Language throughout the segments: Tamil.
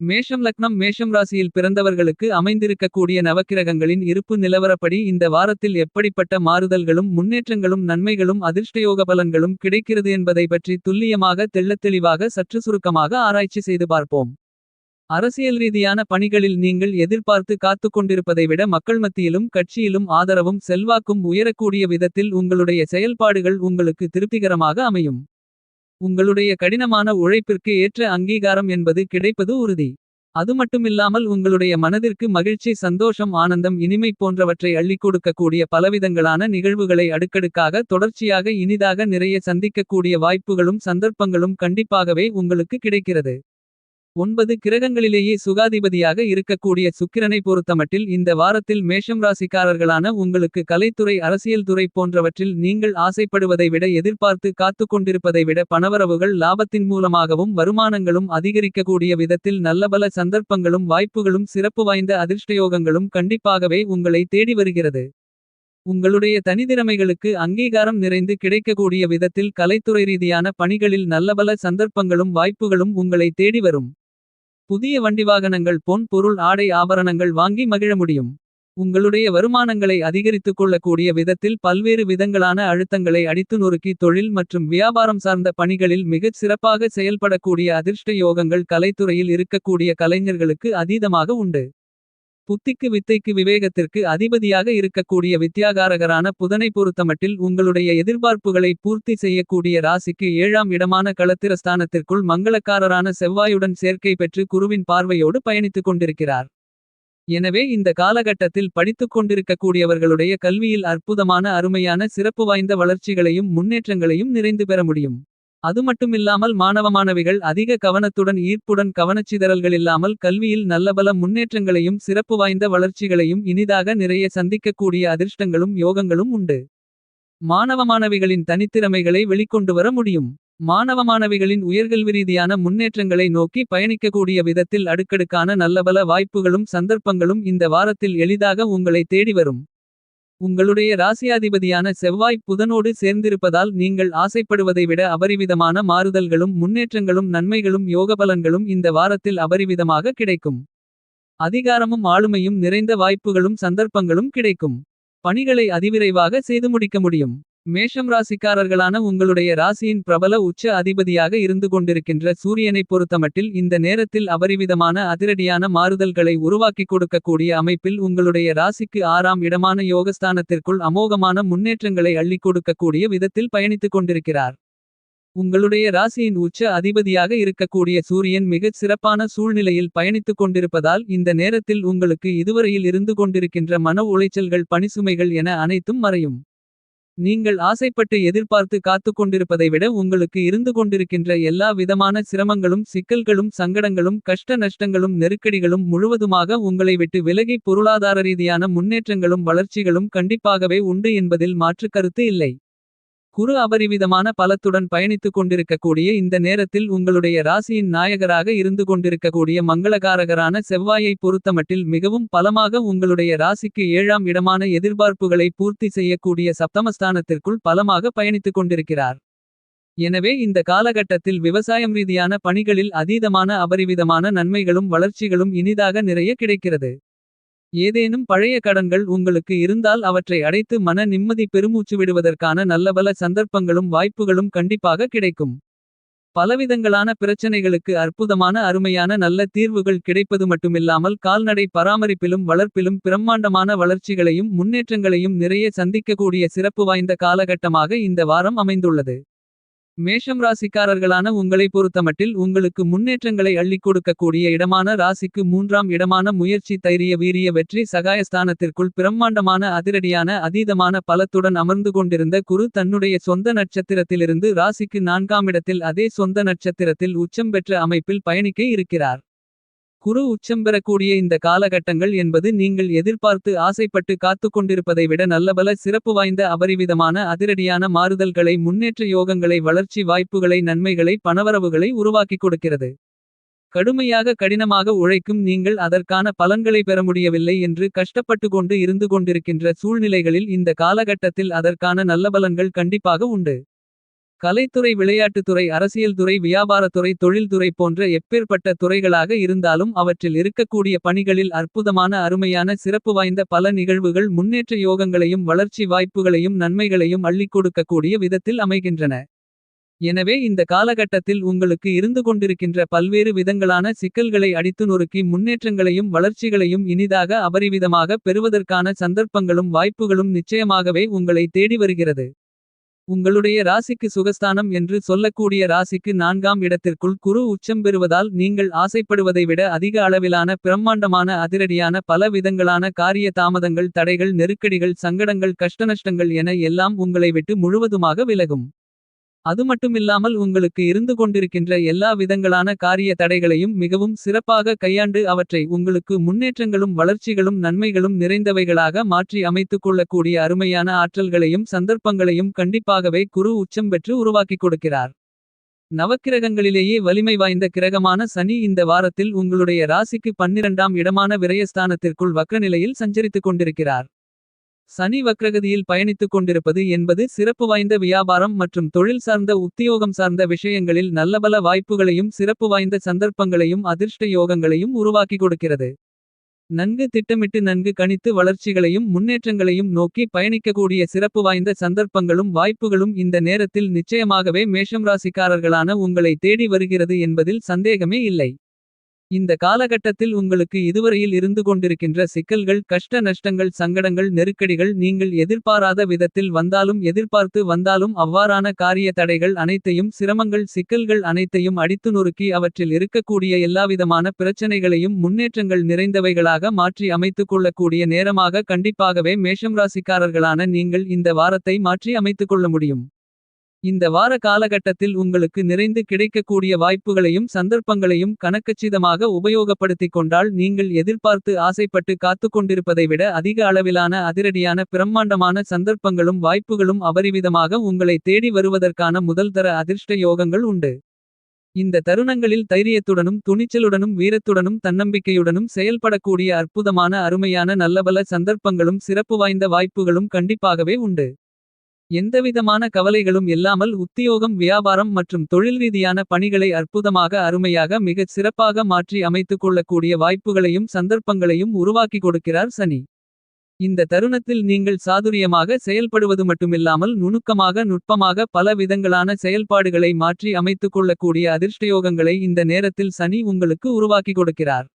மேஷம் லக்னம் மேஷம் ராசியில் பிறந்தவர்களுக்கு அமைந்திருக்கக்கூடிய நவக்கிரகங்களின் இருப்பு நிலவரப்படி இந்த வாரத்தில் எப்படிப்பட்ட மாறுதல்களும் முன்னேற்றங்களும் நன்மைகளும் அதிர்ஷ்டயோக பலன்களும் கிடைக்கிறது என்பதை பற்றி துல்லியமாக தெள்ளத்தெளிவாக சற்று சுருக்கமாக ஆராய்ச்சி செய்து பார்ப்போம். அரசியல் ரீதியான பணிகளில் நீங்கள் எதிர்பார்த்து காத்து கொண்டிருப்பதை விட மக்கள் மத்தியிலும் கட்சியிலும் ஆதரவும் செல்வாக்கும் உயரக்கூடிய விதத்தில் உங்களுடைய செயல்பாடுகள் உங்களுக்கு திருப்திகரமாக அமையும். உங்களுடைய கடினமான உழைப்பிற்கு ஏற்ற அங்கீகாரம் என்பது கிடைப்பது உறுதி. அதுமட்டுமில்லாமல் உங்களுடைய மனதிற்கு மகிழ்ச்சி சந்தோஷம் ஆனந்தம் இனிமை போன்றவற்றை அள்ளிக் கொடுக்கக்கூடிய பலவிதங்களான நிகழ்வுகளை அடுக்கடுக்காக தொடர்ச்சியாக இனிதாக நிறைய சந்திக்கக்கூடிய வாய்ப்புகளும் சந்தர்ப்பங்களும் கண்டிப்பாகவே உங்களுக்கு கிடைக்கிறது. ஒன்பது கிரகங்களிலேயே சுகாதிபதியாக இருக்கக்கூடிய சுக்கிரனை பொறுத்தமட்டில் இந்த வாரத்தில் மேஷம் ராசிக்காரர்களான உங்களுக்கு கலைத்துறை அரசியல் துறை போன்றவற்றில் நீங்கள் ஆசைப்படுவதை விட எதிர்பார்த்து காத்துக் கொண்டிருப்பதை விட பணவரவுகள் லாபத்தின் மூலமாகவும் வருமானங்களும் அதிகரிக்கக்கூடிய விதத்தில் நல்லபல சந்தர்ப்பங்களும் வாய்ப்புகளும் சிறப்பு வாய்ந்த அதிர்ஷ்டயோகங்களும் கண்டிப்பாகவே உங்களை தேடி வருகிறது. உங்களுடைய தனித்திறமைகளுக்கு அங்கீகாரம் நிறைந்து கிடைக்கக்கூடிய விதத்தில் கலைத்துறை ரீதியான பணிகளில் நல்லபல சந்தர்ப்பங்களும் வாய்ப்புகளும் உங்களை தேடி வரும். புதிய வண்டிவாகனங்கள் பொன் பொருள் ஆடை ஆபரணங்கள் வாங்கி மகிழ முடியும். உங்களுடைய வருமானங்களை அதிகரித்துக் கொள்ளக்கூடிய விதத்தில் பல்வேறு விதங்களான அழுத்தங்களை அடித்து நொறுக்கி தொழில் மற்றும் வியாபாரம் சார்ந்த பணிகளில் மிகச் சிறப்பாக செயல்படக்கூடிய அதிர்ஷ்ட யோகங்கள் கலைத்துறையில் இருக்கக்கூடிய கலைஞர்களுக்கு அதீதமாக உண்டு. புத்திக்கு வித்தைக்கு விவேகத்திற்கு அதிபதியாக இருக்கக்கூடிய வித்தியாகாரகரான புதனை பொறுத்தமட்டில் உங்களுடைய எதிர்பார்ப்புகளை பூர்த்தி செய்யக்கூடிய ராசிக்கு ஏழாம் இடமான களத்திரஸ்தானத்திற்குள் மங்களக்காரரான செவ்வாயுடன் சேர்க்கை பெற்று குருவின் பார்வையோடு பயணித்துக் கொண்டிருக்கிறார். எனவே இந்த காலகட்டத்தில் படித்துக் கொண்டிருக்கக்கூடியவர்களுடைய கல்வியில் அற்புதமான அருமையான சிறப்பு வாய்ந்த வளர்ச்சிகளையும் முன்னேற்றங்களையும் நிறைந்து பெற முடியும். அது மட்டுமில்லாமல் மாணவ மாணவிகள் அதிக கவனத்துடன் ஈர்ப்புடன் கவனச்சிதறல்கள் இல்லாமல் கல்வியில் நல்லபல முன்னேற்றங்களையும் சிறப்பு வாய்ந்த வளர்ச்சிகளையும் இனிதாக நிறைய சந்திக்கக்கூடிய அதிர்ஷ்டங்களும் யோகங்களும் உண்டு. மாணவ மாணவிகளின் தனித்திறமைகளை வெளிக்கொண்டு வர முடியும். மாணவ மாணவிகளின் உயர்கல்வி ரீதியான முன்னேற்றங்களை நோக்கி பயணிக்கக்கூடிய விதத்தில் அடுக்கடுக்கான நல்லபல வாய்ப்புகளும் சந்தர்ப்பங்களும் இந்த வாரத்தில் எளிதாக உங்களை தேடி வரும். உங்களுடைய ராசியாதிபதியான செவ்வாய் புதனோடு சேர்ந்திருப்பதால் நீங்கள் ஆசைப்படுவதை விட அபரிவிதமான மாறுதல்களும் முன்னேற்றங்களும் நன்மைகளும் யோகபலன்களும் இந்த வாரத்தில் அபரிவிதமாக கிடைக்கும். அதிகாரமும் ஆளுமையும் நிறைந்த வாய்ப்புகளும் சந்தர்ப்பங்களும் கிடைக்கும். பணிகளை அதிவிரைவாக செய்து முடிக்க முடியும். மேஷம் ராசிக்காரர்களான உங்களுடைய ராசியின் பிரபல உச்ச அதிபதியாக இருந்து கொண்டிருக்கின்ற சூரியனைப் பொறுத்தமட்டில் இந்த நேரத்தில் அபரிவிதமான அதிரடியான மாறுதல்களை உருவாக்கிக் கொடுக்கக்கூடிய அமைப்பில் உங்களுடைய ராசிக்கு ஆறாம் இடமான யோகஸ்தானத்திற்குள் அமோகமான முன்னேற்றங்களை அள்ளிக் கொடுக்கக்கூடிய விதத்தில் பயணித்துக் கொண்டிருக்கிறார். உங்களுடைய ராசியின் உச்ச அதிபதியாக இருக்கக்கூடிய சூரியன் மிகச் சிறப்பான சூழ்நிலையில் பயணித்துக் கொண்டிருப்பதால் இந்த நேரத்தில் உங்களுக்கு இதுவரையில் இருந்து கொண்டிருக்கின்ற மன உளைச்சல்கள் பணிசுமைகள் என அனைத்தும் மறையும். நீங்கள் ஆசைப்பட்டு எதிர்பார்த்து காத்துக் கொண்டிருப்பதை விட உங்களுக்கு இருந்து கொண்டிருக்கின்ற எல்லா விதமான சிரமங்களும் சிக்கல்களும் சங்கடங்களும் கஷ்ட நஷ்டங்களும் நெருக்கடிகளும் முழுவதுமாக உங்களை விட்டு விலகி பொருளாதார ரீதியான முன்னேற்றங்களும் வளர்ச்சிகளும் கண்டிப்பாகவே உண்டு என்பதில் மாற்று கருத்து இல்லை. குரு அபரிவிதமான பலத்துடன் பயணித்துக் கொண்டிருக்கக்கூடிய இந்த நேரத்தில் உங்களுடைய ராசியின் நாயகராக இருந்து கொண்டிருக்கக்கூடிய மங்களகாரகரான செவ்வாயை பொறுத்தமட்டில் மிகவும் பலமாக உங்களுடைய ராசிக்கு ஏழாம் இடமான எதிர்பார்ப்புகளை பூர்த்தி செய்யக்கூடிய சப்தமஸ்தானத்திற்குள் பலமாக பயணித்துக் கொண்டிருக்கிறார். எனவே இந்த காலகட்டத்தில் விவசாயம் ரீதியான பணிகளில் அதீதமான அபரிவிதமான நன்மைகளும் வளர்ச்சிகளும் இனிதாக நிறைய கிடைக்கிறது. ஏதேனும் பழைய கடன்கள் உங்களுக்கு இருந்தால் அவற்றை அடைத்து மன நிம்மதி பெருமூச்சு விடுவதற்கான நல்லபல சந்தர்ப்பங்களும் வாய்ப்புகளும் கண்டிப்பாக கிடைக்கும். பலவிதங்களான பிரச்சனைகளுக்கு அற்புதமான அருமையான நல்ல தீர்வுகள் கிடைப்பது மட்டுமில்லாமல் கால்நடை பராமரிப்பிலும் வளர்ப்பிலும் பிரம்மாண்டமான வளர்ச்சிகளையும் முன்னேற்றங்களையும் நிறைய சந்திக்கக்கூடிய சிறப்பு வாய்ந்த காலகட்டமாக இந்த வாரம் அமைந்துள்ளது. மேஷம் ராசிக்காரர்களான உங்களை பொறுத்தமட்டில் உங்களுக்கு முன்னேற்றங்களை அள்ளிக் கொடுக்கக்கூடிய இடமான ராசிக்கு மூன்றாம் இடமான முயற்சி தைரிய வீரிய வெற்றி சகாயஸ்தானத்திற்குள் பிரம்மாண்டமான அதிரடியான அதீதமான பலத்துடன் அமர்ந்து கொண்டிருந்த குரு தன்னுடைய சொந்த நட்சத்திரத்திலிருந்து ராசிக்கு நான்காம் இடத்தில் அதே சொந்த நட்சத்திரத்தில் உச்சம் பெற்ற அமைப்பில் பயணிக்க இருக்கிறார். குரு உச்சம் பெறக்கூடிய இந்த காலகட்டங்கள் என்பது நீங்கள் எதிர்பார்த்து ஆசைப்பட்டு காத்துக் கொண்டிருப்பதை விட நல்லபல சிறப்பு வாய்ந்த அபரிவிதமான அதிரடியான மாறுதல்களை முன்னேற்ற யோகங்களை வளர்ச்சி வாய்ப்புகளை நன்மைகளை பணவரவுகளை உருவாக்கிக் கொடுக்கிறது. கடுமையாக கடினமாக உழைக்கும் நீங்கள் அதற்கான பலன்களை பெற முடியவில்லை என்று கஷ்டப்பட்டு கொண்டு இருந்து கொண்டிருக்கின்ற சூழ்நிலைகளில் இந்த காலகட்டத்தில் அதற்கான நல்ல பலன்கள் கண்டிப்பாக உண்டு. கலைத்துறை விளையாட்டுத்துறை அரசியல்துறை வியாபாரத்துறை தொழில்துறை போன்ற எப்பேற்பட்ட துறைகளாக இருந்தாலும் அவற்றில் இருக்கக்கூடிய பணிகளில் அற்புதமான அருமையான சிறப்பு வாய்ந்த பல நிகழ்வுகள் முன்னேற்ற யோகங்களையும் வளர்ச்சி வாய்ப்புகளையும் நன்மைகளையும் அள்ளிக் கொடுக்கக்கூடிய விதத்தில் அமைகின்றன. எனவே இந்த காலகட்டத்தில் உங்களுக்கு இருந்து கொண்டிருக்கின்ற பல்வேறு விதங்களான சிக்கல்களை அடித்து நொறுக்கி முன்னேற்றங்களையும் வளர்ச்சிகளையும் இனிதாக அபரிவிதமாக பெறுவதற்கான சந்தர்ப்பங்களும் வாய்ப்புகளும் நிச்சயமாகவே உங்களை தேடி வருகிறது. உங்களுடைய ராசிக்கு சுகஸ்தானம் என்று சொல்லக்கூடிய ராசிக்கு நான்காம் இடத்திற்குள் குரு உச்சம் பெறுவதால் நீங்கள் ஆசைப்படுவதை விட அதிக அளவிலான பிரம்மாண்டமான அதிரடியான பல விதங்களான காரிய தாமதங்கள் தடைகள் நெருக்கடிகள் சங்கடங்கள் கஷ்டநஷ்டங்கள் என எல்லாம் உங்களை விட்டு முழுவதுமாக விலகும். அது மட்டுமில்லாமல் உங்களுக்கு இருந்து கொண்டிருக்கின்ற எல்லா விதங்களான காரிய தடைகளையும் மிகவும் சிறப்பாக கையாண்டு அவற்றை உங்களுக்கு முன்னேற்றங்களும் வளர்ச்சிகளும் நன்மைகளும் நிறைந்தவைகளாக மாற்றி அமைத்துக் கொள்ளக்கூடிய அருமையான ஆற்றல்களையும் சந்தர்ப்பங்களையும் கண்டிப்பாகவே குரு உச்சம் பெற்று உருவாக்கிக் கொடுக்கிறார். நவக்கிரகங்களிலேயே வலிமை வாய்ந்த கிரகமான சனி இந்த வாரத்தில் உங்களுடைய ராசிக்கு பன்னிரண்டாம் இடமான விரயஸ்தானத்திற்குள் வக்கநிலையில் சஞ்சரித்துக் கொண்டிருக்கிறார். சனி வக்ரகதியில் பயணித்துக் கொண்டிருப்பது என்பது சிறப்பு வாய்ந்த வியாபாரம் மற்றும் தொழில் சார்ந்த உத்தியோகம் சார்ந்த விஷயங்களில் நல்லபல வாய்ப்புகளையும் சிறப்பு வாய்ந்த சந்தர்ப்பங்களையும் அதிர்ஷ்ட யோகங்களையும் உருவாக்கி கொடுக்கிறது. நன்கு திட்டமிட்டு நன்கு கணித்து வளர்ச்சிகளையும் முன்னேற்றங்களையும் நோக்கி பயணிக்கக்கூடிய சிறப்பு வாய்ந்த சந்தர்ப்பங்களும் வாய்ப்புகளும் இந்த நேரத்தில் நிச்சயமாகவே மேஷம் ராசிக்காரர்களான உங்களை தேடி வருகிறது என்பதில் சந்தேகமே இல்லை. இந்த காலகட்டத்தில் உங்களுக்கு இதுவரையில் இருந்து கொண்டிருக்கின்ற சிக்கல்கள் கஷ்ட நஷ்டங்கள் சங்கடங்கள் நெருக்கடிகள் நீங்கள் எதிர்பாராத விதத்தில் வந்தாலும் எதிர்பார்த்து வந்தாலும் அவ்வாறான காரிய தடைகள் அனைத்தையும் சிரமங்கள் சிக்கல்கள் அனைத்தையும் அடித்து நொறுக்கி அவற்றில் இருக்கக்கூடிய எல்லாவிதமான பிரச்சனைகளையும் முன்னேற்றங்கள் நிறைந்தவைகளாக மாற்றி அமைத்துக் கொள்ளக்கூடிய நேரமாக கண்டிப்பாகவே மேஷம் ராசிக்காரர்களான நீங்கள் இந்த வாரத்தை மாற்றி அமைத்துக் கொள்ள முடியும். இந்த வார காலகட்டத்தில் உங்களுக்கு நிறைந்து கிடைக்கக்கூடிய வாய்ப்புகளையும் சந்தர்ப்பங்களையும் கணக்கச்சிதமாக உபயோகப்படுத்திக் கொண்டால் நீங்கள் எதிர்பார்த்து ஆசைப்பட்டு காத்துக்கொண்டிருப்பதை விட அதிக அளவிலான அதிரடியான பிரம்மாண்டமான சந்தர்ப்பங்களும் வாய்ப்புகளும் அபரிவிதமாக உங்களை தேடி வருவதற்கான முதல்தர அதிர்ஷ்ட யோகங்கள் உண்டு. இந்த தருணங்களில் தைரியத்துடனும் துணிச்சலுடனும் வீரத்துடனும் தன்னம்பிக்கையுடனும் செயல்படக்கூடிய அற்புதமான அருமையான நல்லபல சந்தர்ப்பங்களும் சிறப்பு வாய்ந்த வாய்ப்புகளும் கண்டிப்பாகவே உண்டு. எந்தவிதமான கவலைகளும் இல்லாமல் உத்தியோகம் வியாபாரம் மற்றும் தொழில் ரீதியான பணிகளை அற்புதமாக அருமையாக மிகச் சிறப்பாக மாற்றி அமைத்துக் கொள்ளக்கூடிய வாய்ப்புகளையும் சந்தர்ப்பங்களையும் உருவாக்கி கொடுக்கிறார் சனி. இந்த தருணத்தில் நீங்கள் சாதுரியமாக செயல்படுவது மட்டுமில்லாமல் நுணுக்கமாக நுட்பமாக பல விதங்களான செயல்பாடுகளை மாற்றி அமைத்துக் கொள்ளக்கூடிய அதிர்ஷ்டயோகங்களை இந்த நேரத்தில் சனி உங்களுக்கு உருவாக்கி கொடுக்கிறார்.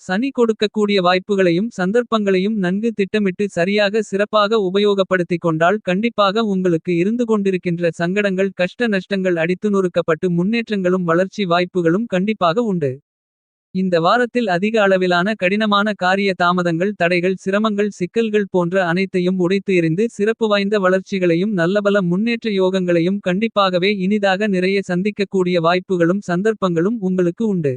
சனி கொடுக்கக்கூடிய வாய்ப்புகளையும் சந்தர்ப்பங்களையும் நன்கு திட்டமிட்டு சரியாக சிறப்பாக உபயோகப்படுத்திக் கொண்டால் கண்டிப்பாக உங்களுக்கு இருந்து கொண்டிருக்கின்ற சங்கடங்கள் கஷ்ட நஷ்டங்கள் அடித்து நொறுக்கப்பட்டு முன்னேற்றங்களும் வளர்ச்சி வாய்ப்புகளும் கண்டிப்பாக உண்டு. இந்த வாரத்தில் அதிக அளவிலான கடினமான காரிய தாமதங்கள் தடைகள் சிரமங்கள் சிக்கல்கள் போன்ற அனைத்தையும் உடைத்து எறிந்து சிறப்பு வாய்ந்த வளர்ச்சிகளையும் நல்லபல முன்னேற்ற யோகங்களையும் கண்டிப்பாகவே இனிதாக நிறைய சந்திக்கக்கூடிய வாய்ப்புகளும் சந்தர்ப்பங்களும் உங்களுக்கு உண்டு.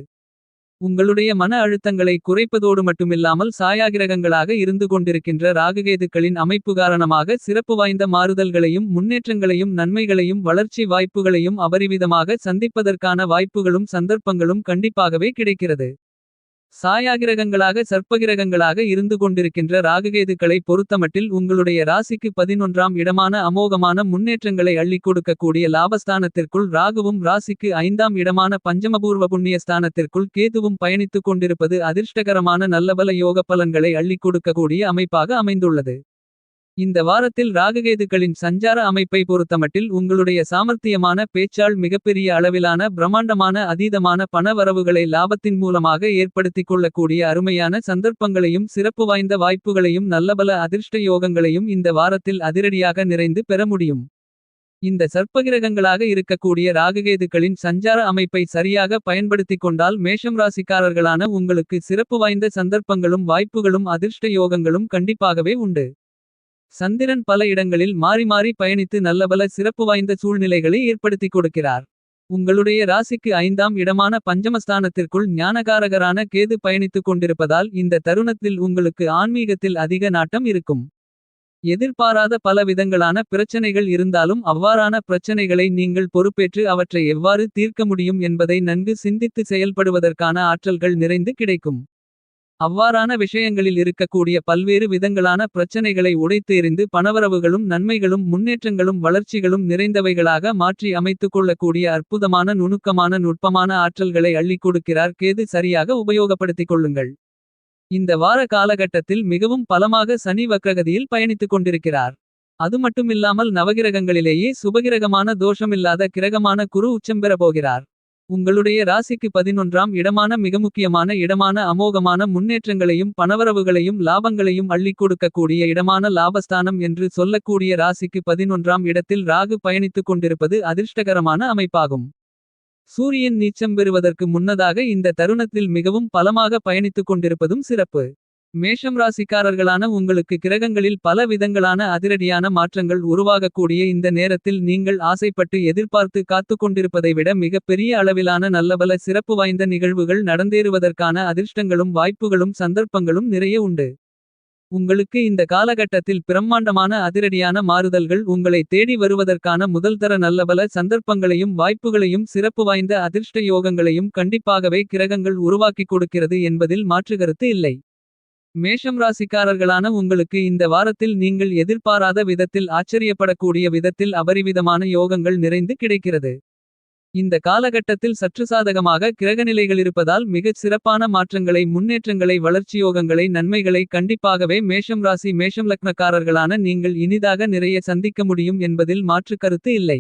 உங்களுடைய மன அழுத்தங்களை குறைப்பதோடு மட்டுமில்லாமல் சாயாகிரகங்களாக இருந்து கொண்டிருக்கின்ற ராககேதுக்களின் அமைப்பு காரணமாக சிறப்பு வாய்ந்த மாறுதல்களையும் முன்னேற்றங்களையும் நன்மைகளையும் வளர்ச்சி வாய்ப்புகளையும் அபரிவிதமாக சந்திப்பதற்கான வாய்ப்புகளும் சந்தர்ப்பங்களும் கண்டிப்பாகவே கிடைக்கிறது. சாயாகிரகங்களாக சர்ப்பகிரகங்களாக இருந்து கொண்டிருக்கின்ற ராககேதுக்களை பொறுத்தமட்டில் உங்களுடைய ராசிக்கு பதினொன்றாம் இடமான அமோகமான முன்னேற்றங்களை அள்ளிக் கொடுக்கக்கூடிய லாபஸ்தானத்திற்குள் ராகுவும் ராசிக்கு ஐந்தாம் இடமான பஞ்சமபூர்வ புண்ணியஸ்தானத்திற்குள் கேதுவும் பயணித்துக் கொண்டிருப்பது அதிர்ஷ்டகரமான நல்லபல யோக பலன்களை அள்ளிக் கொடுக்கக்கூடிய அமைப்பாக அமைந்துள்ளது. இந்த வாரத்தில் ராககேதுக்களின் சஞ்சார அமைப்பை பொறுத்தமட்டில் உங்களுடைய சாமர்த்தியமான பேச்சால் மிகப்பெரிய அளவிலான பிரம்மாண்டமான அதீதமான பண வரவுகளை லாபத்தின் மூலமாக ஏற்படுத்திக் கொள்ளக்கூடிய அருமையான சந்தர்ப்பங்களையும் சிறப்பு வாய்ந்த வாய்ப்புகளையும் நல்லபல அதிர்ஷ்ட யோகங்களையும் இந்த வாரத்தில் அதிரடியாக நிறைந்து பெற முடியும். இந்த சர்ப்பகிரகங்களாக இருக்கக்கூடிய ராககேதுக்களின் சஞ்சார அமைப்பை சரியாக பயன்படுத்திக் கொண்டால் மேஷம் ராசிக்காரர்களான உங்களுக்கு சிறப்பு வாய்ந்த சந்தர்ப்பங்களும் வாய்ப்புகளும் அதிர்ஷ்ட யோகங்களும் கண்டிப்பாகவே உண்டு. சந்திரன் பல இடங்களில் மாறி மாறி பயணித்து நல்லபல சிறப்பு வாய்ந்த சூழ்நிலைகளை ஏற்படுத்திக் கொடுக்கிறார். உங்களுடைய ராசிக்கு ஐந்தாம் இடமான பஞ்சமஸ்தானத்திற்குள் ஞானகாரகரான கேது பயணித்துக் கொண்டிருப்பதால் இந்த தருணத்தில் உங்களுக்கு ஆன்மீகத்தில் அதிக நாட்டம் இருக்கும். எதிர்பாராத பல விதங்களான பிரச்சனைகள் இருந்தாலும் அவ்வாறான பிரச்சனைகளை நீங்கள் பொறுப்பேற்று அவற்றை எவ்வாறு தீர்க்க முடியும் என்பதை நன்கு சிந்தித்து செயல்படுவதற்கான ஆற்றல்கள் நிறைந்து கிடைக்கும். அவ்வாறான விஷயங்களில் இருக்கக்கூடிய பல்வேறு விதங்களான பிரச்சனைகளை உடைத்து எறிந்து பணவரவுகளும் நன்மைகளும் முன்னேற்றங்களும் வளர்ச்சிகளும் நிறைந்தவைகளாக மாற்றி அமைத்துக் கொள்ளக்கூடிய அற்புதமான நுணுக்கமான நுட்பமான ஆற்றல்களை அள்ளிக் கொடுக்கிறார் கேது சரியாக உபயோகப்படுத்திக் கொள்ளுங்கள். இந்த வார காலகட்டத்தில் மிகவும் பலமாக சனி வக்ரகதியில் பயணித்துக் கொண்டிருக்கிறார். அது மட்டுமில்லாமல் நவகிரகங்களிலேயே சுபகிரகமான தோஷமில்லாத கிரகமான குரு உச்சம் பெறப் போகிறார். உங்களுடைய ராசிக்கு பதினொன்றாம் இடமான மிக முக்கியமான இடமான அமோகமான முன்னேற்றங்களையும் பணவரவுகளையும் லாபங்களையும் அள்ளி கொடுக்கக்கூடிய இடமான லாபஸ்தானம் என்று சொல்லக்கூடிய ராசிக்கு பதினொன்றாம் இடத்தில் ராகு பயணித்துக் கொண்டிருப்பது அதிர்ஷ்டகரமான அமைப்பாகும். சூரியன் நீச்சம் பெறுவதற்கு முன்னதாக இந்த தருணத்தில் மிகவும் பலமாக பயணித்துக் கொண்டிருப்பதும் சிறப்பு. மேஷம் ராசிக்காரர்களான உங்களுக்கு கிரகங்களில் பல விதங்களான அதிரடியான மாற்றங்கள் உருவாகக்கூடிய இந்த நேரத்தில் நீங்கள் ஆசைப்பட்டு எதிர்பார்த்து காத்துக் கொண்டிருப்பதை விட மிகப்பெரிய அளவிலான நல்லபல சிறப்பு வாய்ந்த நிகழ்வுகள் நடந்தேறுவதற்கான அதிர்ஷ்டங்களும் வாய்ப்புகளும் சந்தர்ப்பங்களும் நிறைய உண்டு. உங்களுக்கு இந்த காலகட்டத்தில் பிரம்மாண்டமான அதிரடியான மாறுதல்கள் உங்களை தேடி வருவதற்கான முதல்தர நல்லபல சந்தர்ப்பங்களையும் வாய்ப்புகளையும் சிறப்பு வாய்ந்த அதிர்ஷ்ட யோகங்களையும் கண்டிப்பாகவே கிரகங்கள் உருவாக்கிக் கொடுக்கிறது என்பதில் மாற்றுகருத்து இல்லை. மேஷம் ராசிக்காரர்களான உங்களுக்கு இந்த வாரத்தில் நீங்கள் எதிர்பாராத விதத்தில் ஆச்சரியப்படக்கூடிய விதத்தில் அபரிவிதமான யோகங்கள் நிறைந்து கிடைக்கிறது. இந்த காலகட்டத்தில் சற்று சாதகமாக கிரகநிலைகளிருப்பதால் மிகச் சிறப்பான மாற்றங்களை முன்னேற்றங்களை வளர்ச்சியோகங்களை நன்மைகளை கண்டிப்பாகவே மேஷம் ராசி மேஷம் லக்னக்காரர்களான நீங்கள் இனிதாக நிறைய சந்திக்க முடியும் என்பதில் மாற்று கருத்து இல்லை.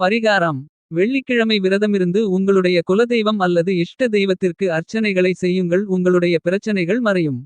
பரிகாரம் வெள்ளிக்கிழமை விரதமிருந்து உங்களுடைய குலதெய்வம் அல்லது இஷ்ட தெய்வத்திற்கு அர்ச்சனைகளை செய்யுங்கள் உங்களுடைய பிரச்சனைகள் மறையும்.